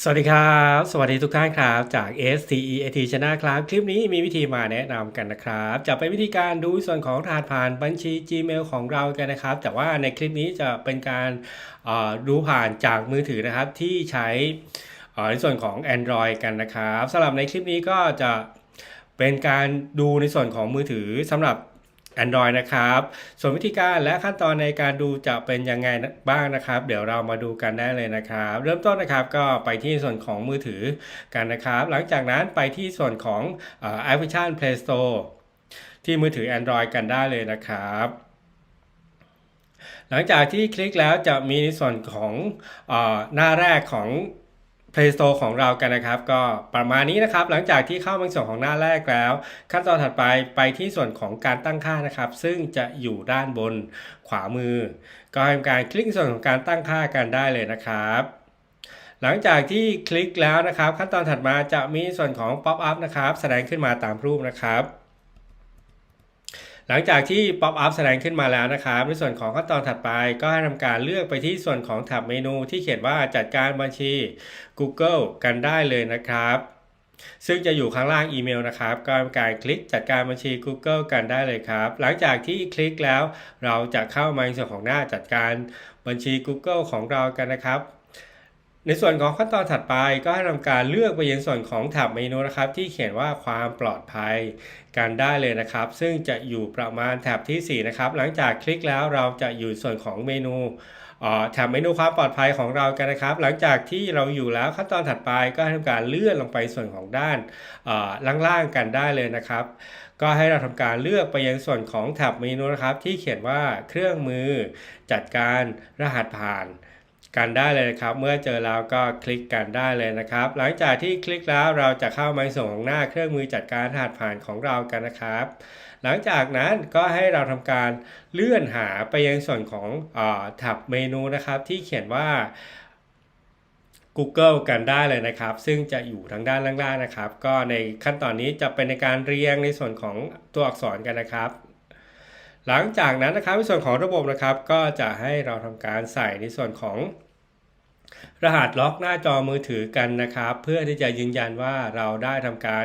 สวัสดีครับ สวัสดีทุกท่านครับ จาก STE IT Channel ครับ คลิปนี้มีวิธีมาแนะนำกันนะครับ จะเป็นวิธีการดูส่วนของรหัสผ่านบัญชี Gmail ของเรากันนะครับ แต่ว่าในคลิปนี้จะเป็นการดูผ่านจากมือถือนะครับที่ใช้ในส่วนของ Android กันนะครับสำหรับในคลิปนี้ก็จะเป็นการดูในส่วนของมือถือสำหรับ Android นะครับ ส่วนวิธีการและขั้นตอนในการดูจะเป็นยังไงบ้างนะครับ เดี๋ยวเรามาดูกันได้เลยนะครับ เริ่มต้นนะครับก็ไปที่ส่วนของมือถือกันนะครับ หลังจากนั้นไปที่ส่วนของแอปพลิเคชัน Play Store ที่มือถือ Android กันได้เลยนะครับหลังจากที่คลิกแล้วจะมีในส่วนของอหน้าแรกของ Play Store ของเรากันนะครับ ก็ประมาณนี้นะครับ หลังจากที่เข้ามาในส่วนของหน้าแรกแล้ว ขั้นตอนถัดไปไปที่ส่วนของการตั้งค่านะครับ ซึ่งจะอยู่ด้านบนขวามือ ก็ทำการคลิกส่วนของการตั้งค่ากันได้เลยนะครับหลังจากที่คลิกแล้วนะครับ ขั้นตอนถัดมาจะมีส่วนของ Pop up นะครับ แสดงขึ้นมาตามรูปนะครับ หลังจากที่ Pop up แสดงขึ้นมาแล้วนะครับ ในส่วนของขั้นตอนถัดไปก็ให้ทำการเลือกไปที่ส่วนของแท็บเมนูที่เขียนว่าจัดการบัญชี Google กันได้เลยนะครับซึ่งจะอยู่ข้างล่างอีเมลนะครับก็ทำการคลิกจัดการบัญชี Google กันได้เลยครับ หลังจากที่คลิกแล้ว เราจะเข้ามาในส่วนของหน้าจัดการบัญชี Google ของเรากันนะครับ ในส่วนของขั้นตอนถัดไปก็ให้ทำการเลือกไปยังส่วนของแท็บเมนูนะครับ ที่เขียนว่าความปลอดภัยกันได้เลยนะครับ ซึ่งจะอยู่ประมาณแท็บที่ 4 นะครับ หลังจากคลิกแล้วเราจะอยู่ส่วนของเมนูแท็บเมนูความปลอดภัยของเรากันนะครับ หลังจากที่เราอยู่แล้วขั้นตอนถัดไปก็ให้ทำการเลื่อนลงไปส่วนของด้านล่างๆกันได้เลยนะครับ ก็ให้เราทำการเลือกไปยังส่วนของแท็บเมนูนะครับ ที่เขียนว่าเครื่องมือจัดการรหัสผ่าน กันได้เลยนะครับ เมื่อเจอแล้วก็คลิกกันได้เลยนะครับ หลังจากที่คลิกแล้วเราจะเข้ามาส่วนของหน้าเครื่องมือจัดการรหัสผ่านของเรากันนะครับ หลังจากนั้นก็ให้เราทำการเลื่อนหาไปยังส่วนของอแท็บเมนูนะครับ ที่เขียนว่า Google กันได้เลยนะครับ ซึ่งจะอยู่ทางด้านล่างๆนะครับ ก็ในขั้นตอนนี้จะเป็นในการเรียงในส่วนของตัวอักษรกันนะครับ หลังจากนั้นนะครับในส่วนของระบบนะครับ ก็จะให้เราทำการใส่ในส่วนของ รหัสล็อกหน้าจอมือถือกันนะครับ เพื่อที่จะยืนยันว่าเราได้ทำการ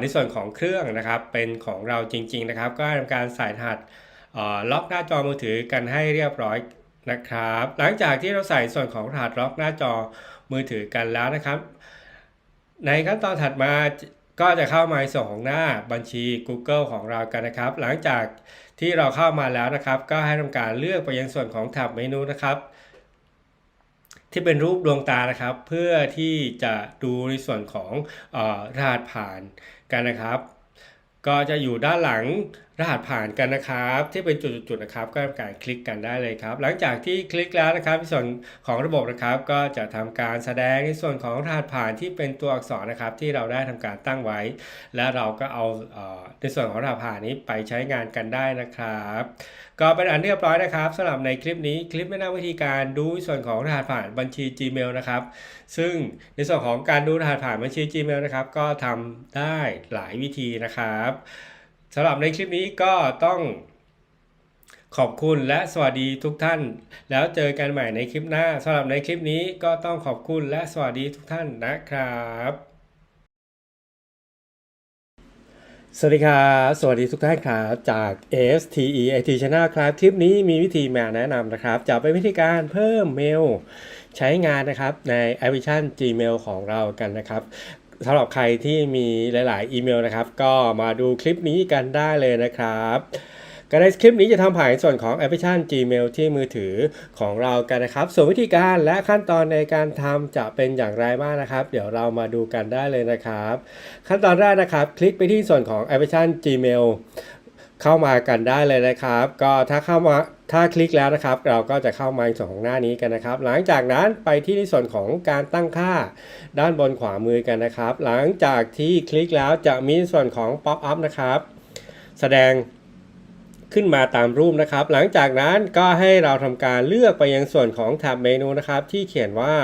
ในส่วนของเครื่องนะครับ เป็นของเราจริง ๆนะครับ ก็ทำการใส่รหัสล็อกหน้าจอมือถือกันให้เรียบร้อยนะครับ หลังจากที่เราใส่ส่วนของรหัสล็อกหน้าจอมือถือกันแล้วนะครับ ในขั้นตอนถัดมา ก็จะเข้ามาในส่วนของหน้าบัญชี Google ของเรากันนะครับ หลังจากที่เราเข้ามาแล้วนะครับ ก็ให้ทำการเลือกไปยังส่วนของแท็บเมนูนะครับ ที่เป็นรูปดวงตานะครับ เพื่อที่จะดูในส่วนของออรหัสผ่านกันนะครับ ก็จะอยู่ด้านหลัง รหัสผ่านกันนะครับ ที่เป็นจุดๆนะครับก็ทำการคลิกกันได้เลยครับ หลังจากที่คลิกแล้วนะครับในส่วนของระบบนะครับก็จะทำการแสดงในส่วนของรหัสผ่านที่เป็นตัวอักษรนะครับ ที่เราได้ทำการตั้งไว้ และเราก็เอาในส่วนของรหัสผ่านนี้ไปใช้งานกันได้นะครับ ก็เป็นอันเรียบร้อยนะครับสำหรับในคลิปนี้คลิปแนะนำวิธีการดูส่วนของรหัสผ่านบัญชี Gmail นะครับ ซึ่งในส่วนของการดูรหัสผ่านบัญชี Gmail นะครับ ก็ทำได้หลายวิธีนะครับ สำหรับในคลิปนี้ก็ต้องขอบคุณและสวัสดีทุกท่าน แล้วเจอกันใหม่ในคลิปหน้าสำหรับในคลิปนี้ก็ต้องขอบคุณและสวัสดีทุกท่านนะครับ สวัสดีครับสวัสดีทุกท่านครับจาก STE IT Channel ครับคลิปนี้มีวิธีมาแนะนำนะครับ จะเป็นวิธีการเพิ่มเมลใช้งานนะครับในแอปพลิเคชัน Gmail ของเรากันนะครับ สำหรับใครที่มีหลาย ๆ อีเมลนะครับ ก็มาดูคลิปนี้กันได้เลยนะครับการในคลิปนี้จะทำผ่านส่วนของแอปพลิเคชัน Gmail ที่มือถือของเรากันนะครับ ส่วนวิธีการและขั้นตอนในการทำจะเป็นอย่างไรบ้างนะครับ เดี๋ยวเรามาดูกันได้เลยนะครับ ขั้นตอนแรกนะครับ คลิกไปที่ส่วนของแอปพลิเคชัน Gmail เข้ามากันได้เลยนะครับ ก็ถ้าเข้ามา ถ้าคลิกแล้วนะครับ เราก็จะเข้ามาในส่วนของหน้านี้กันนะครับ หลังจากนั้นไปที่ในส่วนของการตั้งค่าด้านบนขวามือกันนะครับ หลังจากที่คลิกแล้วจะมีส่วนของ Pop up นะครับ แสดงขึ้นมาตามรูปนะครับ หลังจากนั้นก็ให้เราทำการเลือกไปยังส่วนของแท็บเมนูนะครับ ที่เขียนว่า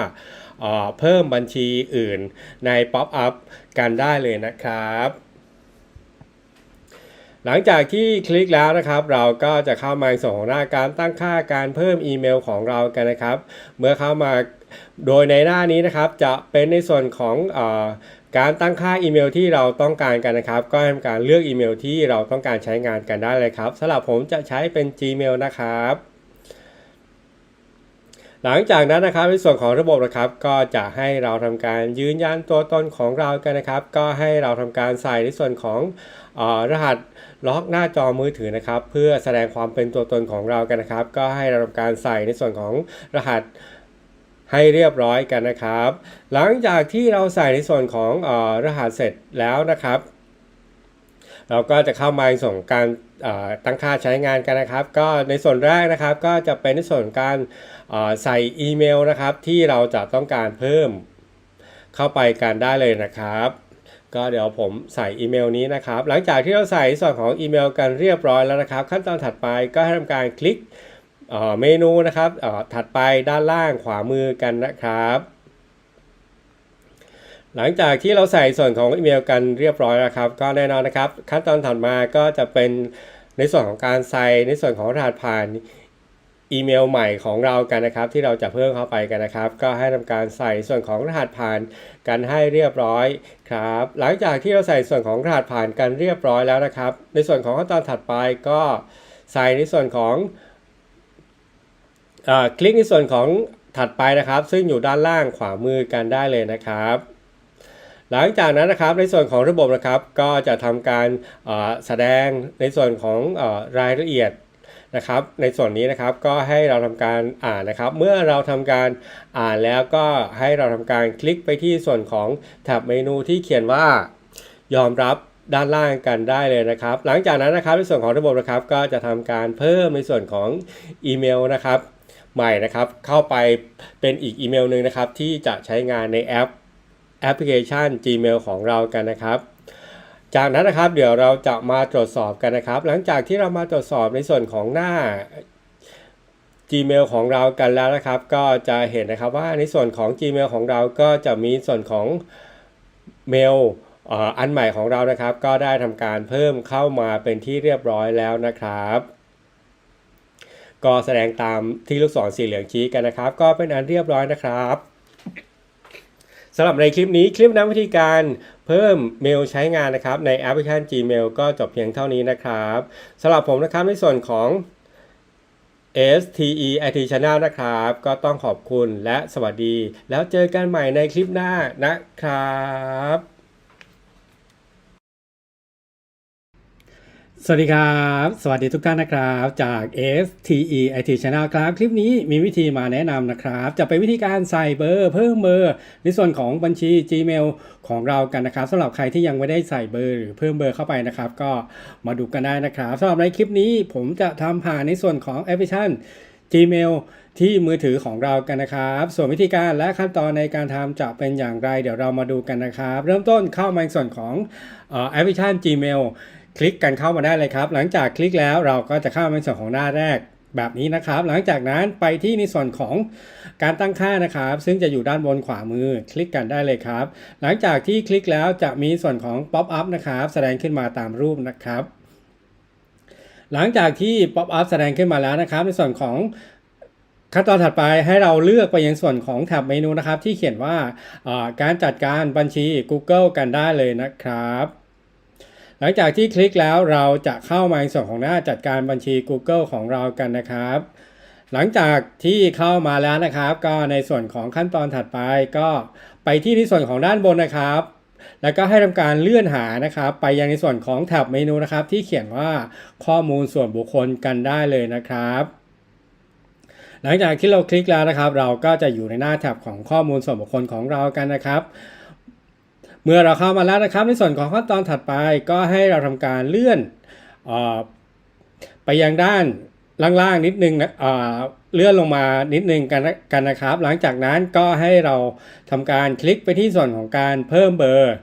เออเพิ่มบัญชีอื่นใน Pop up กันได้เลยนะครับ หลังจากที่คลิกแล้วนะครับ เราก็จะเข้ามาในส่วนของหน้าการตั้งค่าการเพิ่มอีเมลของเรากันนะครับ เมื่อเข้ามาโดยในหน้านี้นะครับ จะเป็นในส่วนของอการตั้งค่าอีเมลที่เราต้องการกันนะครับ ก็ทำการเลือกอีเมลที่เราต้องการใช้งานกันได้เลยครับสำหรับผมจะใช้เป็น Gmail นะครับ หลังจากนั้นนะครับในส่วนของระบบนะครับ ก็จะให้เราทำการยืนยันตัวตนของเรากันนะครับ ก็ให้เราทำการใส่ในส่วนของออรหัสล็อกหน้าจอมือถือนะครับ เพื่อแสดงความเป็นตัวตนของเรากันนะครับ ก็ให้เราทำการใส่ในส่วนของรหัสให้เรียบร้อยกันนะครับ หลังจากที่เราใส่ในส่วนของออรหัสเสร็จแล้วนะครับ เราก็จะเข้ามาในส่วนของการ ตั้งค่าใช้งานกันนะครับ ก็ในส่วนแรกนะครับก็จะเป็นในส่วนการใส่อีเมลนะครับ ที่เราจะต้องการเพิ่มเข้าไปกันได้เลยนะครับ ก็เดี๋ยวผมใส่อีเมลนี้นะครับ หลังจากที่เราใส่ส่วนของอีเมลกันเรียบร้อยแล้วนะครับ ขั้นตอนถัดไปก็ให้ทำการคลิกเมนูนะครับถัดไปด้านล่างขวามือกันนะครับ หลังจากที่เราใส่ส่วนของอีเมลกันเรียบร้อยแล้วครับ ก็แน่นอนนะครับ ขั้นตอนถัดมาก็จะเป็นในส่วนของการใส่ในส่วนของรหัสผ่านอีเมลใหม่ของเรากันนะครับ ที่เราจะเพิ่มเข้าไปกันนะครับ ก็ให้ทำการใส่ส่วนของรหัสผ่านกันให้เรียบร้อยครับ หลังจากที่เราใส่ส่วนของรหัสผ่านกันเรียบร้อยแล้วนะครับ ในส่วนของขั้นตอนถัดไปก็ใส่ในส่วนของอคลิกในส่วนของถัดไปนะครับ ซึ่งอยู่ด้านล่างขวามือกันได้เลยนะครับ หลังจากนั้นนะครับในส่วนของระบบนะครับก็จะทำการแสดงในส่วนของอรายละเอียดนะครับในส่วนนี้นะครับก็ให้เราทำการอ่านนะครับ เมื่อเราทำการอ่านแล้วก็ให้เราทำการคลิกไปที่ส่วนของแท็บเมนูที่เขียนว่ายอมรับด้านล่างกันได้เลยนะครับ หลังจากนั้นนะครับในส่วนของระบบนะครับก็จะทำการเพิ่มในส่วนของอีเมลนะครับใหม่นะครับเข้าไปเป็นอีกอีเมลหนึ่งนะครับที่จะใช้งานในแอป แอปพลิเคชัน Gmail ของเรากันนะครับ จากนั้นนะครับเดี๋ยวเราจะมาตรวจสอบกันนะครับ หลังจากที่เรามาตรวจสอบในส่วนของหน้า Gmail ของเรากันแล้วนะครับ ก็จะเห็นนะครับว่าในส่วนของ Gmail ของเราก็จะมีส่วนของเมลอันใหม่ของเรานะครับ ก็ได้ทำการเพิ่มเข้ามาเป็นที่เรียบร้อยแล้วนะครับก็แสดงตามที่ลูกศรสีเหลืองชี้กันนะครับ ก็เป็นอันเรียบร้อยนะครับ สำหรับในคลิปนี้คลิปนำวิธีการเพิ่มเมลใช้งานนะครับ ในแอปพลิเคชัน Gmail ก็จบเพียงเท่านี้นะครับสำหรับผมนะครับในส่วนของ STE IT Channel นะครับ ก็ต้องขอบคุณและสวัสดี แล้วเจอกันใหม่ในคลิปหน้านะครับ สวัสดีครับ สวัสดีทุกท่านนะครับ จาก STE IT Channel ครับ คลิปนี้มีวิธีมาแนะนำนะครับ จะเป็นวิธีการใส่เบอร์เพิ่มเบอร์ในส่วนของบัญชี Gmail ของเรากันนะครับสำหรับใครที่ยังไม่ได้ใส่เบอร์หรือเพิ่มเบอร์เข้าไปนะครับ ก็มาดูกันได้นะครับสำหรับในคลิปนี้ผมจะทำผ่านในส่วนของแอปพลิเคชัน Gmail ที่มือถือของเรากันนะครับ ส่วนวิธีการและขั้นตอนในการทำจะเป็นอย่างไร เดี๋ยวเรามาดูกันนะครับ เริ่มต้นเข้ามาในส่วนของแอปพลิเคชัน Gmail ลิกกันเข้ามาได้เลยครับ หลังจากคลิกแล้วเราก็จะเข้ามาในส่วนของหน้าแรกแบบนี้นะครับ หลังจากนั้นไปที่ในส่วนของการตั้งค่านะครับ ซึ่งจะอยู่ด้านบนขวามือคลิกกันได้เลยครับ หลังจากที่คลิกแล้วจะมีส่วนของ Pop up นะครับแสดงขึ้นมาตามรูปนะครับ หลังจากที่ Pop up แสดงขึ้นมาแล้วนะครับ ในส่วนของขั้นตอนถัดไปให้เราเลือกไปยังส่วนของแท็บเมนูนะครับ ที่เขียนว่าอ่าการจัดการบัญชี Google กันได้เลยนะครับ หลังจากที่คลิกแล้วเราจะเข้ามาในส่วนของหน้าจัดการบัญชี Google ของเรากันนะครับ หลังจากที่เข้ามาแล้วนะครับ ก็ในส่วนของขั้นตอนถัดไปก็ไปที่ในส่วนของด้านบนนะครับ แล้วก็ให้ทำการเลื่อนหานะครับ ไปยังในส่วนของแท็บเมนูนะครับ ที่เขียนว่าข้อมูลส่วนบุคคลกันได้เลยนะครับหลังจากที่เราคลิกแล้วนะครับ เราก็จะอยู่ในหน้าแท็บของข้อมูลส่วนบุคคลของเรากันนะครับ เมื่อเราเข้ามาแล้วนะครับ ในส่วนของขั้นตอนถัดไปก็ให้เราทำการเลื่อนออไปยังด้านล่างๆนิดนึงนะเลื่อนลงมานิดนึงกันนะกันนะครับ หลังจากนั้นก็ให้เราทำการคลิกไปที่ส่วนของการเพิ่มเบอร์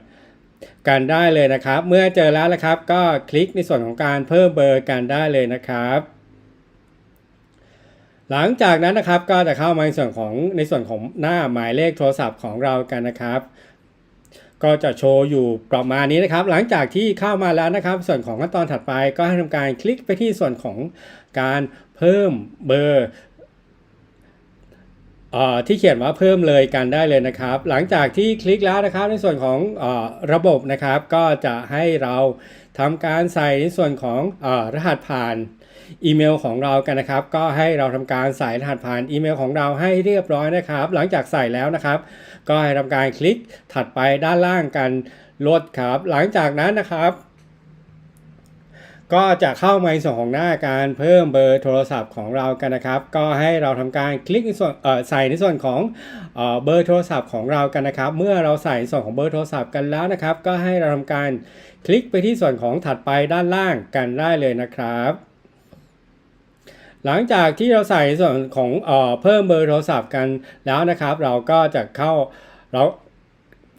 กันได้เลยนะครับ เมื่อเจอแล้วนะครับ ก็คลิกในส่วนของการเพิ่มเบอร์กันได้เลยนะครับหลังจากนั้นนะครับก็จะเข้ามาในส่วนของในส่วนของหน้าหมายเลขโทรศัพท์ของเรากันนะครับ ก็จะโชว์อยู่ประมาณนี้นะครับ หลังจากที่เข้ามาแล้วนะครับ ส่วนของขั้นตอนถัดไปก็ให้ทำการคลิกไปที่ส่วนของการเพิ่มเบอร์ที่เขียนว่าเพิ่มเลยกันได้เลยนะครับ หลังจากที่คลิกแล้วนะครับในส่วนของอระบบนะครับ ก็จะให้เราทำการใส่ในส่วนของอรหัสผ่าน อีเมลของเรากันนะครับ ก็ให้เราทำการใส่รหัสผ่านอีเมลของเราให้เรียบร้อยนะครับ หลังจากใส่แล้วนะครับ ก็ให้ทำการคลิกถัดไปด้านล่างกันลดครับ หลังจากนั้นนะครับก็จะเข้ามาในส่วนของหน้าการเพิ่มเบอร์โทรศัพท์ของเรากันนะครับ ก็ให้เราทำการคลิกในส่วนเอ่อใส่ในส่วนของเบอร์โทรศัพท์ของเรากันนะครับ เมื่อเราใส่ส่วนของเบอร์โทรศัพท์กันแล้วนะครับ ก็ให้เราทำการคลิกไปที่ส่วนของถัดไปด้านล่างกันได้เลยนะครับ หลังจากที่เราใส่ส่วนของเอ่อเพิ่มเบอร์โทรศัพท์กันแล้วนะครับ เราก็จะเข้าเรา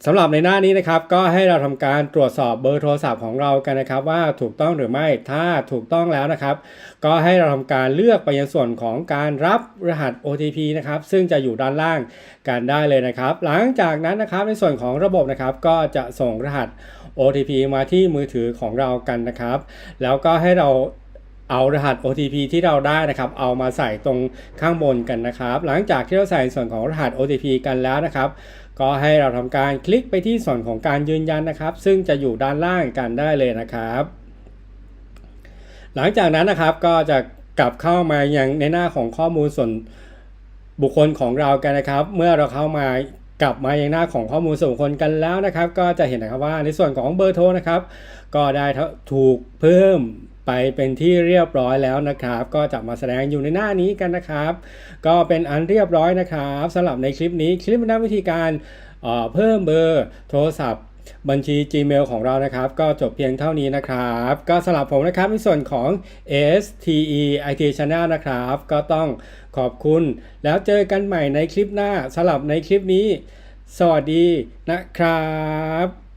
สำหรับในหน้านี้นะครับ ก็ให้เราทำการตรวจสอบเบอร์โทรศัพท์ของเรากันนะครับ ว่าถูกต้องหรือไม่ถ้าถูกต้องแล้วนะครับ ก็ให้เราทำการเลือกไปยังส่วนของการรับรหัส OTP นะครับ ซึ่งจะอยู่ด้านล่างกันได้เลยนะครับ หลังจากนั้นนะครับในส่วนของระบบนะครับ ก็จะส่งรหัส OTP มาที่มือถือของเรากันนะครับ แล้วก็ให้เรา เอารหัส OTP ที่เราได้นะครับเอามาใส่ตรงข้างบนกันนะครับ หลังจากที่เราใส่ส่วนของรหัส OTP กันแล้วนะครับ ก็ให้เราทำการคลิกไปที่ส่วนของการยืนยันนะครับ ซึ่งจะอยู่ด้านล่างกันได้เลยนะครับ หลังจากนั้นนะครับก็จะกลับเข้ามายังในหน้าของข้อมูลส่วนบุคคลของเรากันนะครับ เมื่อเราเข้ามากลับมายังหน้าของข้อมูลส่วนบุคคลกันแล้วนะครับ ก็จะเห็นนะครับว่าในส่วนของเบอร์โทรนะครับ ก็ได้ถูกเพิ่ม ไปเป็นที่เรียบร้อยแล้วนะครับ ก็จะมาแสดงอยู่ในหน้านี้กันนะครับ ก็เป็นอันเรียบร้อยนะครับสำหรับในคลิปนี้คลิปแนะวิธีการเออเพิ่มเบอร์โทรศัพท์บัญชี Gmail ของเรานะครับ ก็จบเพียงเท่านี้นะครับ ก็สำหรับผมนะครับในส่วนของ STE IT Channel นะครับ ก็ต้องขอบคุณ แล้วเจอกันใหม่ในคลิปหน้าสำหรับในคลิปนี้ สวัสดีนะครับ